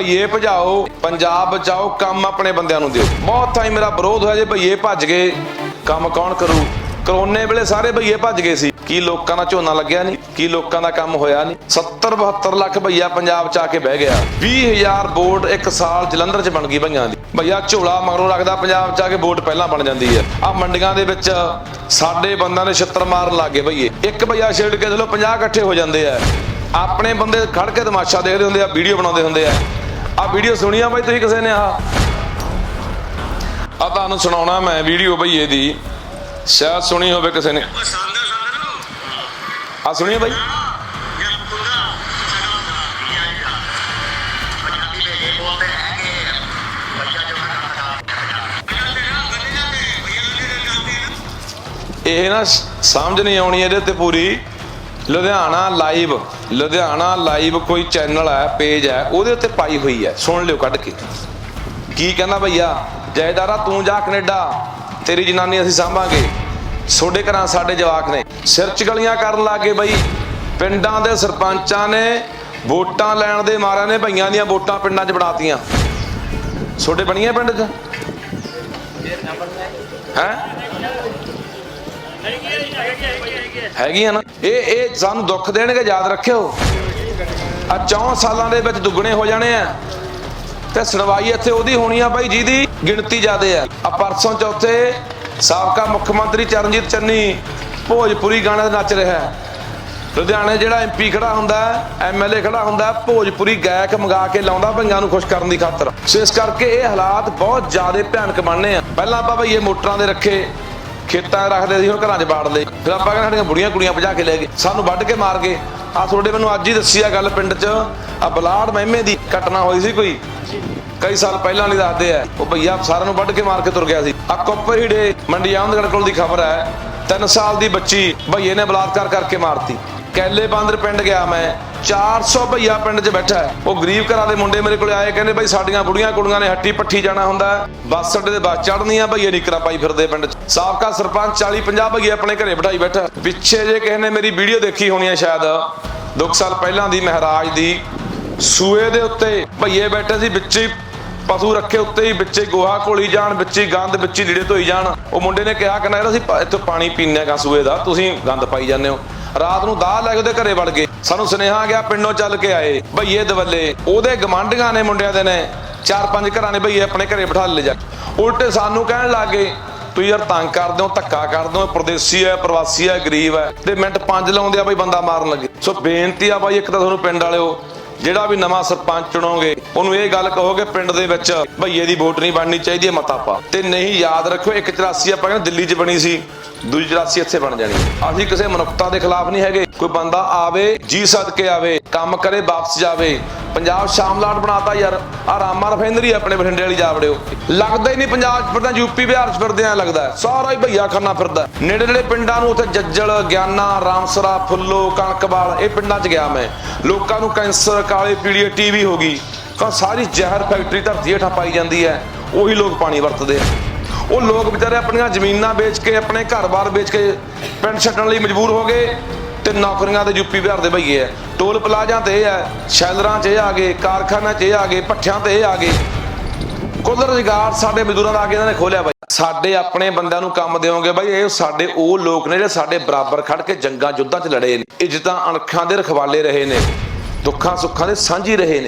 ਭਈਏ ਭਜਾਓ, ਪੰਜਾਬ ਬਚਾਓ, ਕੰਮ ਆਪਣੇ ਬੰਦਿਆਂ ਨੂੰ ਦਿਓ। ਬਹੁਤ ਥਾਈ ਮੇਰਾ ਵਿਰੋਧ ਹੋਇਆ ਜੇ ਭਈਏ ਭੱਜ ਗਏ, ਕੰਮ ਕੌਣ ਕਰੂ? ਕਰੋਨੇ ਵੇਲੇ ਸਾਰੇ ਭਈਏ ਭੱਜ ਗਏ ਸੀ। ਕੀ ਲੋਕਾਂ ਦਾ ਝੋਨਾ ਲੱਗਿਆ ਨਹੀਂ, ਕੀ ਲੋਕਾਂ ਦਾ ਕੰਮ ਹੋਇਆ ਨਹੀਂ? 70 72 ਲੱਖ ਭਈਆ ਪੰਜਾਬ ਚ ਆ ਕੇ ਬਹਿ ਗਿਆ। 20000 ਵੋਟ ਇੱਕ ਸਾਲ ਜਲੰਧਰ ਚ ਬਣ ਗਈ ਭਈਆਂ ਦੀ। ਭਈਆ ਝੋਲਾ ਮਗਰੋਂ ਰੱਖਦਾ ਪੰਜਾਬ ਚ ਆ ਕੇ ਵੋਟ ਪਹਿਲਾਂ ਬਣ ਜਾਂਦੀ ਹੈ। ਆ ਮੰਡੀਆਂ ਦੇ ਵਿੱਚ ਸਾਡੇ ਬੰਦਿਆਂ ਨੇ ਛਿੱਤਰ ਮਾਰਨ ਲੱਗੇ ਭਈਏ। ਇੱਕ ਭਈਆ ਛੇੜ ਕੇ ਚਲੋ 50 ਇਕੱਠੇ ਹੋ ਜਾਂਦੇ ਆ। ਆਪਣੇ ਬੰਦੇ ਖੜ ਕੇ ਤਮਾਸ਼ਾ ਦੇਖਦੇ ਹੁੰਦੇ ਆ, ਵੀਡੀਓ ਬਣਾਉਂਦੇ ਹੁੰਦੇ ਆ। ਆ ਵੀਡੀਓ ਸੁਣੀਆ ਬਾਈ ਤੁਸੀਂ ਕਿਸੇ ਨੇ ਆ ਆ ਤੁਹਾਨੂੰ ਸੁਣਾਉਣਾ ਮੈਂ ਵੀਡੀਓ ਭਈਏ ਦੀ ਸ਼ਾਇਦ ਸੁਣੀ ਹੋਵੇ ਕਿਸੇ ਨੇ। ਆ ਸੁਣੀਏ ਬਾਈ? ਇਹ ਨਾ ਸਮਝ ਨਹੀਂ ਆਉਣੀ ਇਹਦੇ ਉੱਤੇ ਪੂਰੀ। ਲੁਧਿਆਣਾ ਲਾਈਵ ਲੁਧਿਆਣਾ ਲਾਈਵ ਕੋਈ ਚੈਨਲ ਹੈ ਪੇਜ ਹੈ, ਉਹਦੇ ਉੱਤੇ ਪਾਈ ਹੋਈ ਹੈ। ਸੁਣ ਲਿਓ ਕੱਢ ਕੇ। ਕੀ ਕਹਿੰਦਾ ਭਈਆ? ਜੈਦਾਰਾ ਤੂੰ ਜਾ ਕੈਨੇਡਾ। ਤੇਰੀ ਜਨਾਨੀ ਅਸੀਂ ਸਾਂਭਾਂਗੇ। ਛੋਡੇ ਘਰਾਂ ਸਾਡੇ ਜਵਾਕ ਨੇ। ਸਿਰ ਚ ਗਲੀਆਂ ਕਰਨ ਲੱਗੇ ਬਈ। ਪਿੰਡਾਂ ਦੇ ਸਰਪੰਚਾਂ ਨੇ ਵੋਟਾਂ ਲੈਣ ਦੇ ਮਾਰਿਆਂ ਨੇ ਭਈਆਂ ਦੀਆਂ ਵੋਟਾਂ ਪਿੰਡਾਂ 'ਚ ਬਣਾਤੀਆਂ ਛੋਡੇ ਬਣੀਆਂ ਪਿੰਡ 'ਚ? ਹੈ? ਹੈਗੀਆਂ ਨਾ। ਇਹ ਇਹ ਸਾਨੂੰ ਦੁੱਖ ਦੇਣਗੇ, ਯਾਦ ਰੱਖਿਓ। ਆ 4 ਸਾਲਾਂ ਦੇ ਵਿੱਚ ਦੁੱਗਣੇ ਹੋ ਜਾਣੇ ਆ। ਤੇ ਸੁਣਵਾਈ ਇੱਥੇ ਉਹਦੀ ਹੋਣੀ ਆ ਬਾਈ, ਜਿਹਦੀ ਗਿਣਤੀ ਜ਼ਿਆਦੇ ਆ। ਆ ਪਰਸੋਂ ਚੌਥੇ ਸਾਬਕਾ ਮੁੱਖ ਮੰਤਰੀ ਚਰਨਜੀਤ ਚੰਨੀ ਭੋਜਪੁਰੀ ਗਾਣੇ ਤੇ ਨੱਚ ਰਿਹਾ। ਹੈ ਲੁਧਿਆਣੇ ਜਿਹੜਾ ਐਮਪੀ ਖੜਾ ਹੁੰਦਾ ਐਮਐਲਏ ਖੜਾ ਹੁੰਦਾ, ਭੋਜਪੁਰੀ ਗਾਇਕ ਮੰਗਾ ਕੇ ਲਾਉਂਦਾ ਭਈਆਂ ਨੂੰ ਖੁਸ਼ ਕਰਨ ਦੀ ਖਾਤਰ। ਸੋ ਇਸ ਕਰਕੇ ਇਹ ਹਾਲਾਤ ਬਹੁਤ ਜ਼ਿਆਦਾ ਭਿਆਨਕ ਬਣਨੇ ਆ। ਪਹਿਲਾਂ ਆਪਾਂ ਭਈਏ ਮੋਟਰਾਂ ਦੇ ਰੱਖੇ। ਖੇਤਾਂ 'ਚ ਰੱਖਦੇ ਸੀ, ਹੁਣ ਘਰਾਂ 'ਚ ਬਾੜ ਲਏ। ਫਿਰ ਆਪਾਂ ਕਹਿੰਦੇ ਸਾਡੀਆਂ ਬੁੜੀਆਂ ਕੁੜੀਆਂ ਭਜਾ ਕੇ ਲੈ ਗਏ। ਸਾਨੂੰ ਵੱਢ ਕੇ ਮਾਰ ਗਏ। ਆ ਤੁਹਾਡੇ ਮੈਨੂੰ ਅੱਜ ਹੀ ਦੱਸੀ ਆ ਗੱਲ ਪਿੰਡ 'ਚ। ਆ ਬਲਾੜ ਮਹਿਮੇ ਦੀ ਘਟਨਾ ਹੋਈ ਸੀ ਕੋਈ? ਕਈ ਸਾਲ ਪਹਿਲਾਂ ਲਈ ਦੱਸਦੇ ਆ। ਉਹ ਭਈਆ ਸਾਰਿਆਂ ਨੂੰ ਵੱਢ ਕੇ ਮਾਰ ਕੇ ਤੁਰ ਗਿਆ ਸੀ। ਆ ਕੋਪਰ ਹੀੜੇ ਮੰਡੀ ਆਮਦਗੜ ਕੋਲ ਦੀ ਖਬਰ ਹੈ। 3 ਸਾਲ ਦੀ ਬੱਚੀ ਭਈਏ ਨੇ ਬਲਾਤਕਾਰ ਕਰਕੇ ਮਾਰਤੀ। ਕੈਲੇ ਬਾਂਦਰ ਪਿੰਡ ਗਿਆ ਮੈਂ। 400 ਭਈਆ ਪਿੰਡ 'ਚ ਬੈਠਾ ਉਹ ਗਰੀਬ ਘਰਾਂ ਦੇ ਮੁੰਡੇ ਮੇਰੇ ਕੋਲੇ ਆਏ, ਕਹਿੰਦੇ ਬਈ ਸਾਡੀਆਂ ਬੁੜੀਆਂ ਕੁੜੀਆਂ ਨੇ ਹੱਟੀ ਪੱਠੀ ਜਾਣਾ ਹੁੰਦਾ ਬੱਸ ਅੱਡੇ ਦੇ ਬੱਸ ਚੜਨੀ ਚੜ੍ਹਨੀਆਂ ਭਈਏ ਨਿਕਰਾ ਪਾਈ ਫਿਰਦੇ ਪਿੰਡ 'ਚ। ਸਾਬਕਾ ਸਰਪੰਚ 40 50 ਭਈਏ ਆਪਣੇ ਘਰੇ ਬਿਠਾਈ ਬੈਠਾ ਪਿੱਛੇ ਜੇ ਕਿਸੇ ਨੇ ਮੇਰੀ ਵੀਡੀਓ ਦੇਖੀ ਹੋਣੀ ਹੈ ਸ਼ਾਇਦ ਦੋ ਸਾਲ ਪਹਿਲਾਂ ਦੀ ਮਹਾਰਾਜ ਦੀ, ਸੂਏ ਦੇ ਉੱਤੇ ਭਈਏ ਬੈਠੇ ਸੀ, ਵਿੱਚ ਹੀ ਪਸ਼ੂ ਰੱਖੇ, ਉੱਤੇ ਹੀ ਵਿੱਚੇ ਗੋਹਾ ਘੋਲੀ ਜਾਣ, ਵਿੱਚੇ ਗੰਦ, ਵਿੱਚੇ ਲੀੜੇ ਧੋਈ ਜਾਣ। ਉਹ ਮੁੰਡੇ ਨੇ ਕਿਹਾ, ਕਹਿੰਦਾ ਯਾਰ ਅਸੀਂ ਇੱਥੋਂ ਪਾਣੀ ਪੀਂਦੇ ਕਾ ਸੂਏ ਦਾ। ਤੁਸੀਂ ਗੰਦ ਪਾਈ ਜਾਂਦੇ ਹੋ। ਰਾਤ ਨੂੰ ਦਾਹ ਲੈ ਕੇ ਉਹਦੇ ਘਰੇ ਵੜ ਗਏ। ਸਾਨੂੰ ਸੁਨੇਹਾ ਗਿਆ, ਪਿੰਡੋਂ ਚੱਲ ਕੇ ਆਏ। ਭਈਏ ਦਵੱਲੇ, ਉਹਦੇ ਗਮਾਂਡੀਆਂ ਨੇ ਮੁੰਡਿਆਂ ਦੇ ਨੇ, ਚਾਰ ਪੰਜ ਘਰਾਂ ਨੇ ਭਈਏ ਆਪਣੇ ਘਰੇ ਬਿਠਾ ਲੈ ਜਾ ਉਲਟੇ ਸਾਨੂੰ ਕਹਿਣ ਲੱਗੇ ਤੂੰ ਯਾਰ ਤੰਗ ਕਰਦੇ ਹੋ ਧੱਕਾ ਕਰਦੇ ਹੋ ਪਰਦੇਸੀ ਹੈ ਪ੍ਰਵਾਸੀ ਹੈ ਗਰੀਬ ਹੈ ਤੇ ਮਿੰਟ ਪੰਜ ਲਾਉਂਦੇ ਆ ਬਈ ਬੰਦਾ ਮਾਰਨ ਲੱਗੇ। ਸੋ ਬੇਨਤੀ ਆ ਬਾਈ ਇੱਕ ਤਾਂ ਤੁਹਾਨੂੰ ਪਿੰਡ ਵਾਲਿਓ ਜਿਹੜਾ ਵੀ ਨਵਾਂ ਸਰਪੰਚ ਚੁਣੋਗੇ, ਉਹਨੂੰ ਇਹ ਗੱਲ ਕਹੋਗੇ ਪਿੰਡ ਦੇ ਵਿੱਚ, ਭਈਏ ਦੀ ਵੋਟ ਨਹੀਂ ਬਣਨੀ ਚਾਹੀਦੀ ਹੈ ਮਤਾ ਪਾ। ਤੇ ਨਹੀਂ, ਯਾਦ ਰੱਖਿਓ 184 ਆਪਾਂ ਕਹਿੰਦੇ ਦਿੱਲੀ 'ਚ ਬਣੀ ਸੀ, ਦੂਜੀ 84 ਇੱਥੇ ਬਣ ਜਾਣੀ। ਅਸੀਂ ਕਿਸੇ ਮਨੁੱਖਤਾ ਦੇ ਖਿਲਾਫ ਨਹੀਂ ਹੈਗੇ। ਕੋਈ ਬੰਦਾ ਆਵੇ, ਜੀ ਸਦਕੇ ਆਵੇ, ਕੰਮ ਕਰੇ, ਵਾਪਸ ਜਾਵੇ ਪੰਜਾਬ ਸ਼ਾਮਲਾਟ ਬਣਾਤਾ ਯਾਰ। ਆ ਰਾਮਾ ਰਫੇਂਦਰੀ ਆਪਣੇ ਬਠਿੰਡੇ ਵਾਲੀ ਜਾ ਵੜਿਓ ਲੱਗਦਾ ਹੀ ਨਹੀਂ ਪੰਜਾਬ ਫਿਰਦਾ ਯੂਪੀ ਬਿਹਾਰ 'ਚ ਫਿਰਦੇ ਆ, ਲੱਗਦਾ ਸਾਰਾ ਹੀ ਭਈਆ ਖਾਨਾ ਫਿਰਦਾ ਨੇੜੇ ਨੇੜੇ ਪਿੰਡਾਂ ਨੂੰ ਉੱਥੇ ਜੱਜਲ, ਗਿਆਨਾ, ਰਾਮਸਰਾ, ਫੁੱਲੋ ਕਣਕਵਾਲ ਇਹ ਪਿੰਡਾਂ 'ਚ ਗਿਆ ਮੈਂ। ਲੋਕਾਂ ਨੂੰ ਕੈਂਸਰ, ਕਾਲੇ ਪੀਲੀਏ, ਟੀਵੀ ਹੋ ਗਈ। ਤਾਂ ਸਾਰੀ ਜ਼ਹਿਰ ਫੈਕਟਰੀ ਧਰਤੀ ਹੇਠਾਂ ਪਾਈ ਜਾਂਦੀ ਹੈ। ਉਹੀ ਲੋਕ ਪਾਣੀ ਵਰਤਦੇ ਆ। ਉਹ ਲੋਕ ਵਿਚਾਰੇ ਆਪਣੀਆਂ ਜ਼ਮੀਨਾਂ ਵੇਚ ਕੇ, ਆਪਣੇ ਘਰ-ਬਾਰ ਵੇਚ ਕੇ ਪਿੰਡ ਛੱਡਣ ਲਈ ਮਜਬੂਰ ਹੋ ਗਏ। ਤੇ ਨੌਕਰੀਆਂ ਤੇ ਯੂਪੀ ਬਿਹਾਰ ਦੇ ਭਈਏ ਐ ਟੋਲ ਪਲਾਜ਼ਾ ਤੇ ਇਹ ਐ ਸ਼ੈਲਰਾਂ 'ਚ ਇਹ ਆ ਗਏ, ਕਾਰਖਾਨਿਆਂ 'ਚ ਇਹ ਆ ਗਏ, ਭੱਠਿਆਂ ਤੇ ਇਹ ਆ ਗਏ। ਕੁੱਲ ਰੁਜ਼ਗਾਰ ਸਾਡੇ ਮਜ਼ਦੂਰਾਂ ਦਾ ਆ ਕੇ ਇਹਨਾਂ ਨੇ ਖੋਲਿਆ ਬਾਈ। ਸਾਡੇ ਆਪਣੇ ਬੰਦਿਆਂ ਨੂੰ ਕੰਮ ਦਿਓਗੇ ਬਾਈ, ਇਹ ਸਾਡੇ, ਉਹ ਲੋਕ ਨੇ ਜਿਹੜੇ ਸਾਡੇ ਬਰਾਬਰ ਖੜ ਕੇ ਜੰਗਾਂ ਯੁੱਧਾਂ 'ਚ ਲੜੇ ਨੇ। ਇੱਜ਼ਤਾਂ ਅਣਖਾਂ ਦੇ ਰਖਵਾਲੇ ਰਹੇ ਨੇ। ਦੁੱਖਾਂ ਸੁੱਖਾਂ ਦੇ ਸਾਂਝੀ ਰਹੇ ਨੇ।